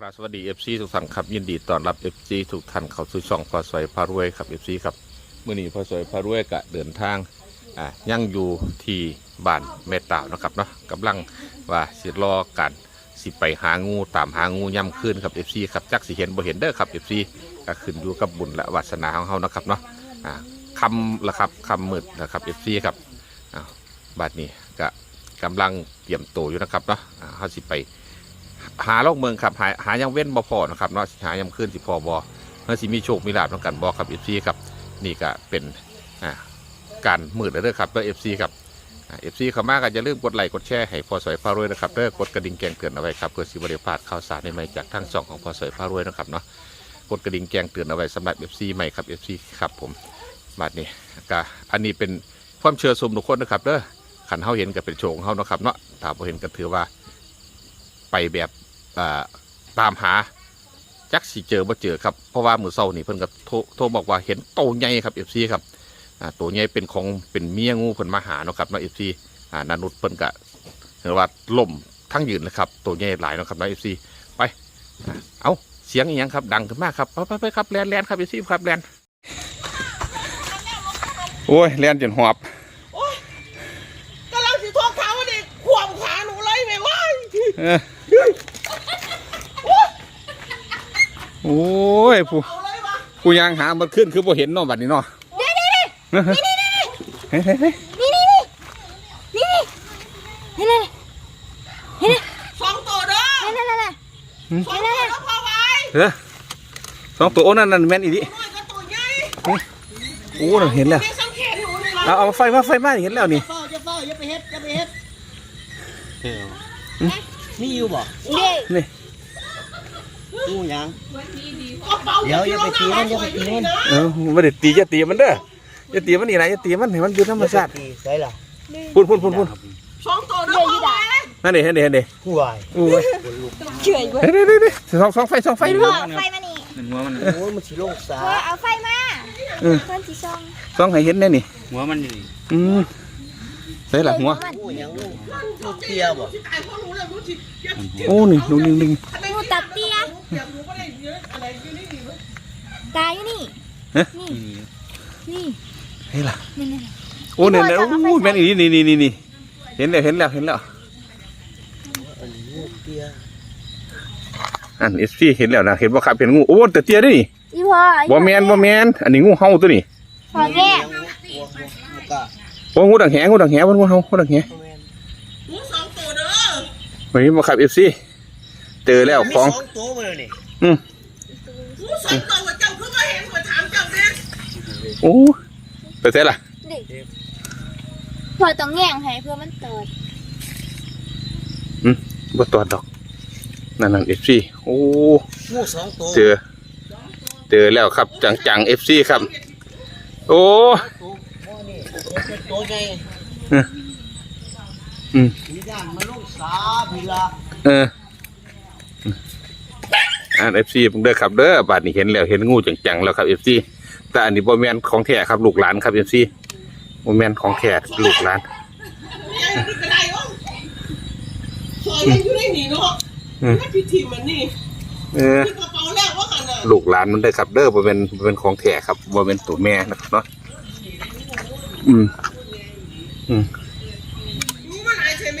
กราบสวัสดี FC ทุกท่านครับยินดีต้อนรับ FC ทุกท่านเข้าสู่ช่องพอสวยพารวยครับ FC ครับเมื่อนี้พอสวยพารวยกะเดินทางอ่ายังอยู่ที่บ้านแม่ตาวนะครับเนาะกำลังว่าสิรอกันสิไปหางูตามหางูย่ำขึ้นครับ FC ครับจักสิเห็นบ่เห็นเด้อครับ FC ก็ขึ้นอยู่กับบุญและวาสนาของเฮานะครับเนาะอ่าคำละครับคำมืดนะครับ FC ครับอ้าวบัดนี้ก็กำลังเตรียมตัวอยู่นะครับเนาะอ่าเฮาสิไป หาโลกเมืองครับหาหายังเว้นบ่พอนะครับเนาะหายังขึ้นสิพอบอเมื่อสิมีโชคมีลาบต้องกันบอครับเอฟซีครับนี่ก็เป็นการมืดแล้วเด้อครับเด้อเอฟซีครับเอฟซีเขามาก็อย่าลืมกดไลค์กดแชร์ให้พอสวยพารวยนะครับเด้อกดกระดิ่งแจ้งเตือนเอาไว้ครับเพื่อสิบริพาดข่าวสารใหม่จากทางช่องของพอสวยพารวยนะครับเนาะกดกระดิ่งแจ้งเตือนเอาไว้สำหรับเอฟซีใหม่ครับเอฟซีครับผมบัดนี้ก็อันนี้เป็นความเชื่อส่วนบุคคลนะครับเด้อขันเฮาเห็นก็เป็นโชคของเฮาเนาะครับเนาะถ้าบ่เห็นก็ถือว่า ไปแบบตามหาจักสิเจอบ่เจอครับเพราะว่ามือเศร้านี่เพิ่นก็โทรโทรบอกว่าเห็นโตใหญ่ครับเอฟซีครับอ่าตัวใหญ่เป็นของเป็นเมียงูเพิ่นมาหาเนาะครับเนาะเอฟซีอ่านานุษเพิ่นก็เรียกว่าล่มทั้งยืนเลยครับตัวใหญ่หลายเนาะครับเนาะเอฟซีไปเอาเสียงอีหยังครับดังขึ้นมากครับไปไปไปครับแลนแลนครับเอฟซีครับแลนโอ้ยแลนจนหอบ กำลังสิทวงขาว่าเด็กขวมขาหนูเลยแม่ว่า เออ โอ้ยผู้เอาเลยวะกูยังหามันขึ้นคือบ่เห็นเนาะบัดนี้เนาะเฮ้ยเฮ้ยเฮ้ยนี่นี่นี่นี่นี่นี่นี่สองตัวเด้อนี่นี่นี่สองตัวเด้อพอไว้เฮ้ยสองตัวโอ้นั่นนั่นแม่นอีดิน้อยก็ตัวใหญ่โอ้เห็นแล้วเอาเอาไฟมาไฟมาเห็นแล้วนี่เฝ้าจะเฝ้าอย่าไปเฮ็ดอย่าไปเฮ็ด มีอยู่บ่เด็กนี่งูหยังกระเป๋าเดี๋ยวอย่าไปตีมันอย่าไปตีมันเออไม่ได้ตีจะตีมันเด้อจะตีมันนี่ไหนจะตีมันให้มันอยู่ธรรมชาติตีใส่ล่ะพุ่นพุ่นพุ่นพุ่นสองตัวเด้อพอไว้นั่นเด้เห็นเด้เห็นเด้ผู้วายโอ้ยเฉยเว้ยเฮ้ยเด้เด้เด้สองสองไฟสองไฟดูพ่อไฟมานี่โอ้ยมันสิลงสาพ่อเอาไฟมาเออเพิ่นสิซ่องสองให้เห็นแน่นี่หัวมันนี่อืม ใส่ละหัวงูหยังงูงูเตี้ยบ่ที่ตายเพราะหนูเลยหนูจิอย่าจิโอ้นี่นุ่งนิ่งนิ่งงูตัดเตี้ยเดี๋ยวหนูก็ได้เยอะอะไรอยู่นี่นี่ตายอยู่นี่นี่ นี่เฮ้ยล่ะนี่นี่โอ้เนี่ยเนี่ยโอ้ยแม่นอีนี่นี่นี่นี่เห็นแล้วเห็นแล้วเห็นแล้วอันนี้งูเตี้ยอันเอสพีเห็นแล้วนะเห็นว่าขับเป็นงูโอ้แต่เตี้ยเด้วยนี่อีพ่อบ่แมนบ่แมนอันนี้งูเห่าตัวนี้พ่อแง่งูงูงูกะ โอ้งูดังแหงูดังแหมันงูเห่างูดังแหบ่แม่นหนูสองตัวเด้อวันนี้มาขับเอฟซีเจอแล้วมีของสองตัวมาแล้วนี่อืมหนูสองตัวว่าเจ้าเพิ่งมาเห็นว่าถามเจ้าเด้โอ้ไปเสร็จละเด็กพ่อต้องแง่งให้เพื่อมันเติดบ่ตอดดอก นั่นนั่นเอฟซีโอ้งูสองตัวเจอ เจอแล้วครับ จังจังเอฟซีครับ โอ้ตัวบ่นี่เป็น ตัวใหญ่อืมมีย่านมาลงสาพี่ละเอออันเอฟซีผมเด้อครับเด้อบาดนี้เห็นแล้วเห็นงูจังๆแล้วครับเอฟซีแต่อันนี้บ่แมนของแท้ครับลูกหลานครับเอฟซีบ่แมนของแท้ลูกหลานยังนี่ก็ได้วะซอยมันอยู่ในนี่เนาะไม่พิธีมันนี่เออที่กระเป๋าแรกว่ากันน่ะลูกหลานมันได้อครับเด้อบ่เป็นบ่เป็นของแท้ครับบ่เป็นตัวแม่นะครับเนาะอืม อืมหนูมันอายใช่ไหม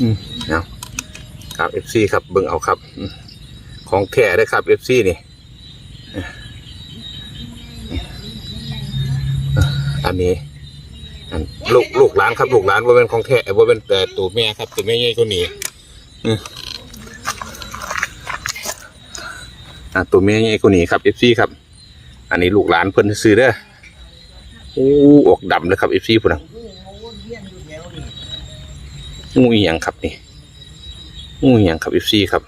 อืมเอาครับ FC ครับเบิ่งเอาครับอืมของแท้ได้อครับ FC นี่เอ่ออันนี้อันลูกลูกหลานครับลูกหลานบ่เป็นของแท้บ่เป็นแต่ตัวแม่ครับตัวแม่ใหญ่กว่านี้อืมอ่าตัวแม่ใหญ่กว่านี้ครับ FC ครับ อันนี้ลูกหลานเพิ่นซื้อเด้อโอ้ออกดำเลยครับ FC พุ่นน่ะงูวนเวียนอยู่แถวนี้งูอีหยังครับนี่งูอีหยังครับ FC ครับ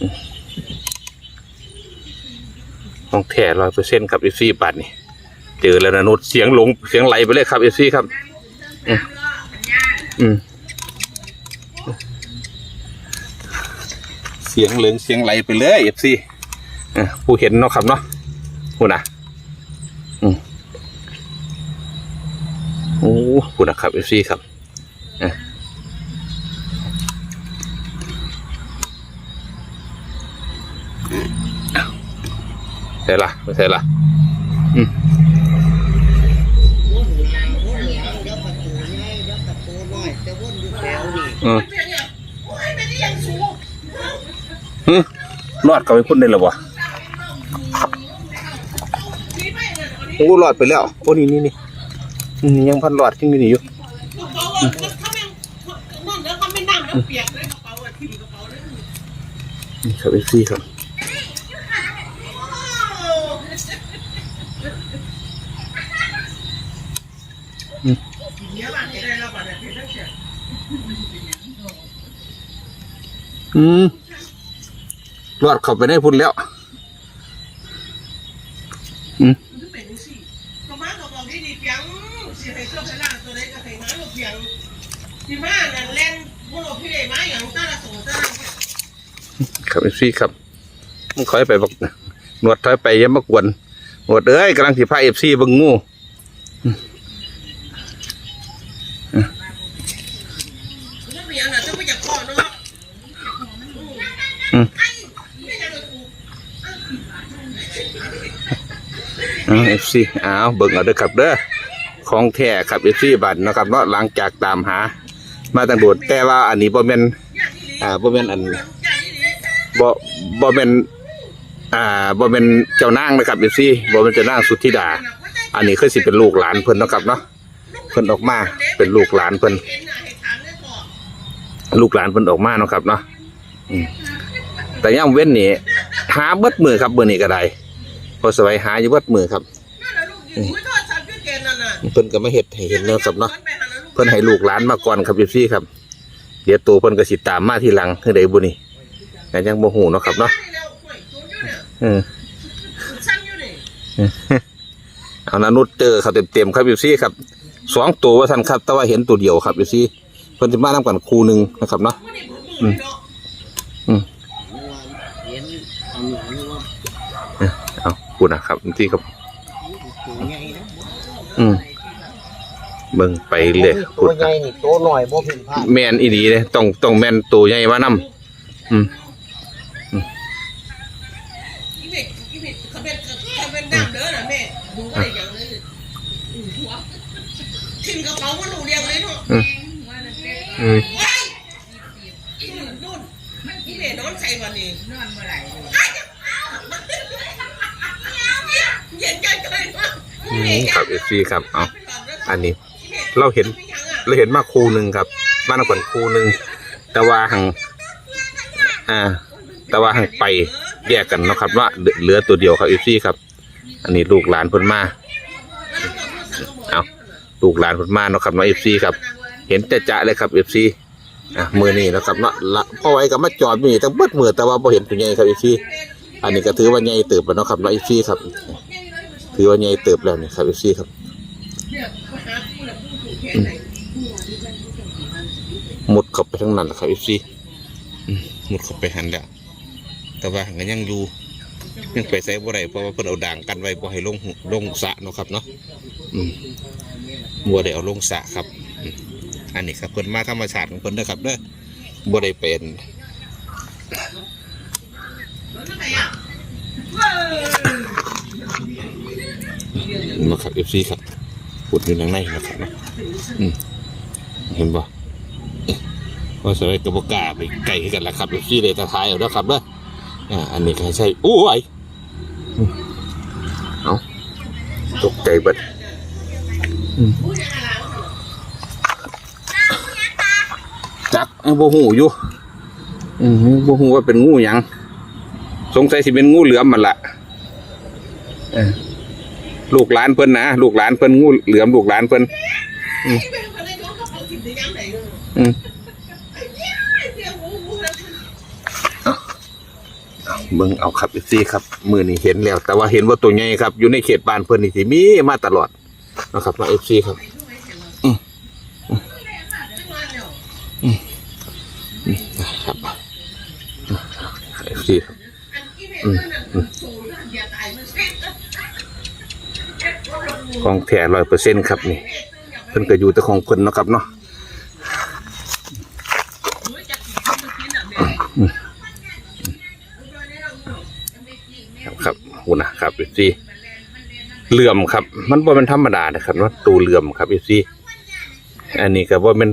อืมของแท้ร้อยเปอร์เซ็นต์ครับ FC บาทนี่เจอแล้วนะนุชเสียงหลงเสียงไหลไปเลยครับ FC ครับอืมอืมเสียงเหลืองเสียงไหลไปเลย FC อะผู้เห็นเนาะครับเนาะผู้นะ โอ้คุณนะครับเอฟซีครับเสร็จละเสร็จละอืมอืรอดกับไปพุ่นได้หรอวะโอ้รอดไปแล้ว โอ้นี่นี่นี่ ยังพันรอดขึ้นอยู่นี่อยู่กระเป๋าถ้าม่งนั่นแล้วเขาไม่นั่งแล้วเปียกเลยกระเป๋าอะที่กระเป๋าเลยนี่ครับเอฟซีครับเดี๋ยวบ้านจะได้รับบัตรเจ็บแล้วอืมรอดเข้าไปได้พุ่นแล้ว อืม มันเป็นสิประมาณกับบอกที่ดีเพียงสิให้เครื่องใช้ล่างตัวไหนก็ให้มาหลบเพียงที่มานั่นเล่นพวกเราพี่ได้มาอย่างตาละสองตาละครับเอฟซีครับมึงคอยไปบอกหนวดถอยไปยังมากวนหนวดเอ้ยกำลังสิพาเอฟซีบิ่งงูเอฟซีอ้าวเบิ่งเอาเด้อครับเด้อ ของแท้ครับเอฟซีบัตรนะครับเนาะหลังจากตามหา มาตั้งโดดแต่ว่าอันนี้บ่แม่นอ่าบ่แม่นอันบ่บ่แม่นอ่าบ่แม่นเจ้านางนะครับเอฟซีบ่แม่นเจ้านางสุธิดา อันนี้คือสิเป็นลูกหลานเพิ่นนะครับเนาะเพิ่นออกมาเป็นลูกหลานเพิ่นลูกหลานเพิ่นออกมาเนาะครับเนาะแต่ย่ามเว้นนี่หาเบิดมือครับเบอร์นี้ก็ได้พอสบายหาอยู่เบิดมือครับ เพิ่นก็มาเฮ็ดให้เห็นเนาะครับเนาะเพิ่นให้ลูกหลานมาก่อนครับพี่ครับ เดี๋ยวตัวเพิ่นก็สิตามมาทีหลังคือใดบุนี่ก็ยังบ่ฮู้เนาะครับเนาะเออสั้นอยู่นี่เอานานุเจอเขาเต็มๆครับพี่ครับสองตัวว่าท่านครับ แต่ว่าเห็นตัวเดียวครับพี่เพิ่นสิมานํกันคู่หนึงนะครับเนาะวันนี้ผมมือเนาะเห็นอันหลังว่าเอาพูดนะครับพี่ครับอืม เบิ่งไปเลยตัพูวดใหญ่นี่ตัวหน่อยบ่ผิดพลาดแม่นอีดีเลยต้องต้องแม่นตัวใหญ่มานํอืมอีเม็ดอีเม็ดเขาเป็นเขาเป็นน้ำเด้อนะแม่ดูอะไรอย่างเลยหัวทิ้งกระเป๋ามันหนูเรียงเลยเนาะอืมอืมว้ายอีหนุ่นนุ่นอีเม็ดนอนใส่วันนี้นอนเมื่อไหร่เย็นใจใจมากอืมครับเอฟซีครับ เอาอันนี้ เราเห็นเราเห็นมาคูหนึ่งครับมานำกันคู่หนึ่งแต่ว่าหังอ่า แต่ว่าหังไปแยกกันเนาะครับว่าเหลือเหลือตัวเดียวครับอฟซี่ครับ อันนี้ลูกหลานพิ่นมาเอาลูกหลานพิ่นมาเนาะครับเนาะอฟซี่ครับ เห็นแต่จะเลยครับอฟซี่อะมือนี่นะครับเนาะพ่อไว้กับมาจอดมีตั้งเบิดมือแต่ว่าพอเห็นตัวใหญ่ครับอฟซี่อันนี้ก็ถือว่าใหญ่เติบแล้วเนาะครับเนาะอฟซี่ครับ ถือว่าใหญ่เติบแล้วนี่ครับอฟซี่ครับ หมดเข้าไปทั้งนั้นแหละครับเอฟซีหมดเข้าไปหันแล้วแต่ว่าก็ยังอยู่ยังไปใส่บ่ได้เพราะว่าเพิ่นเอาด่างกันไว้บ่ให้ลงลงสะเนาะครับเนาะอืมบ่ได้เอาลงสะครับอันนี้ครับเพิ่นมาธรรมชาติของเพิ่นเด้อครับเด้อบ่ได้เป็นนะครับ FC ครับ พูดอยู่ข้างในนะครับเนาะอืมเห็นบ่เพราะสมัยกระบอกกล้าไปไกลขึ้นกันแล้วครับ FC เลยตะทายเอาแล้วครับเด้ออ่าอันนี้ก็ใช่โอ้ยอืมเอาตกใจเบิดจักเอาบ่หูอยู่อืมบ่หูว่าเป็นงูหยังสงสัยสิเป็นงูเหลือมมันละเออ ลูกหลานเพิ่นนะลูกหลานเพิ่นงูเหลือมลูกหลานเพิ่นอืมเบิ่งเอาครับซี่ครับ มือนี่เห็นแล้ว แต่ว่าเห็นว่าตัวใหญ่ครับ อยู่ในเขตบ้านเพิ่นนี่สิมีมาตลอดนะครับมาเอฟซีครับครับเอฟซีครับ ของแท้ร้อยเปอร์เซ็นต์ครับนี่เพิ่นก็อยู่แต่ของเพิ่นเนาะครับเนาะครับครับหูนะครับอฟซีเหลื่อมครับ มันบ่เป็นธรรมดานะครับว่าตูเหลื่อมครับอฟซีอันนี้ก็บ่เป็น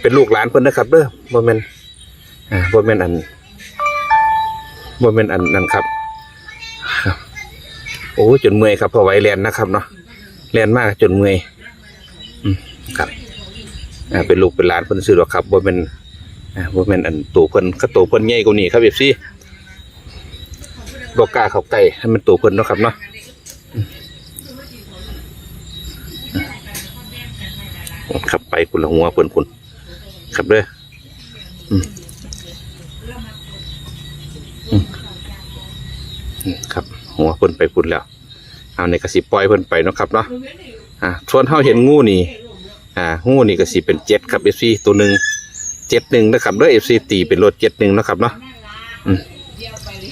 เป็นลูกหลานเพิ่นนะครับเด้อบ่แม่นอ่าบ่แม่นอันบ่แม่นอันนั้นครับครับโอ้จนเมื่อยครับพอไหวแลนนะครับเนาะ แลนมากจนเมื่อยอืมครับอ่าเป็นลูกเป็นหลานเพิ่นซื้อหรอกครับบ่แม่นอ่าบ่แม่นอันตัวเพิ่นก็ตัวเพิ่นใหญ่กว่านี้ครับเอฟซีบอกกล้าเขาใกล้ให้มันตัวเพิ่นนะครับเนาะอืมครับไปคุณละหัวเพิ่นคุณครับเด้ออืมอืมครับ หัวเพิ่นไปพุ่นแล้ว เอาในกระสิปล่อยเพิ่นไปเนาะครับเนาะอ่าส่วนเฮาเห็นงูนี่อ่างูนี่ก็สิเป็นเจ็ดครับเอฟซีตัวหนึ่งเจ็ดหนึ่งนะครับเด้อเอฟซีตีเป็นรถเจ็ดหนึ่งนะครับเนาะอืม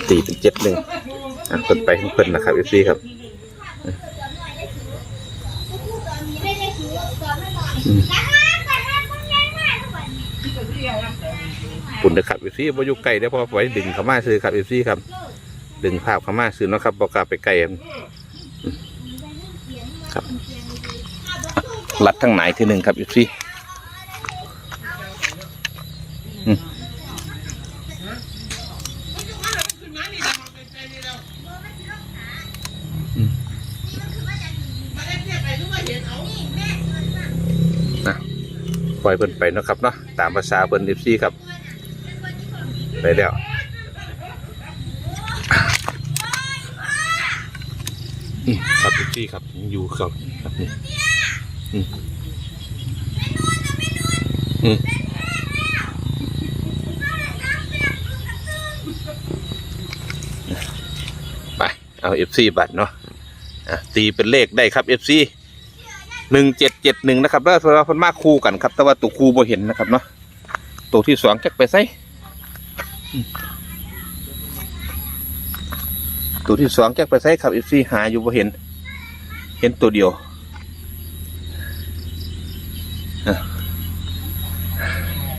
ตีเป็นเจ็ดหนึ่งอะเพิ่นไปเพิ่นนะครับเอฟซีครับอืมคุณนนะครับเอฟซีบ่อยู่ไกลได้อเพราะไว้ดึงข้ามาซื้อครับเอฟซีครับ ดึงภาพข้ามาซื้อนะครับบ่กล้าไปไกล ครับรัดทั้งไหนทีหนึ่งครับอฟซีอืมขึ้นมานี่เราไปไปนี่เรามาได้เทียบไปทุกว่าเห็นะปล่อยเพิ่นไปนะครับเนาะตามภาษาเพิ่นเอฟซีครับไปแล้ว ครับพี่จี้ครับอยู่ครับครับนี่อืมอืมไปเอาเอฟซีบัตรเนาะอะตีเป็นเลขได้ครับเอฟซีหนึ่งเจ็ดเจ็ดหนึ่งนะครับแล้วเพราะว่าเพิ่นมากคู่กันครับ แต่ว่าตัวคู่บ่เห็นนะครับเนาะตัวที่สองจักไปใส่ ตัวที่สองแจ็คไปใช้ขับเอฟซีหาอยู่บ่เห็น เห็นตัวเดียว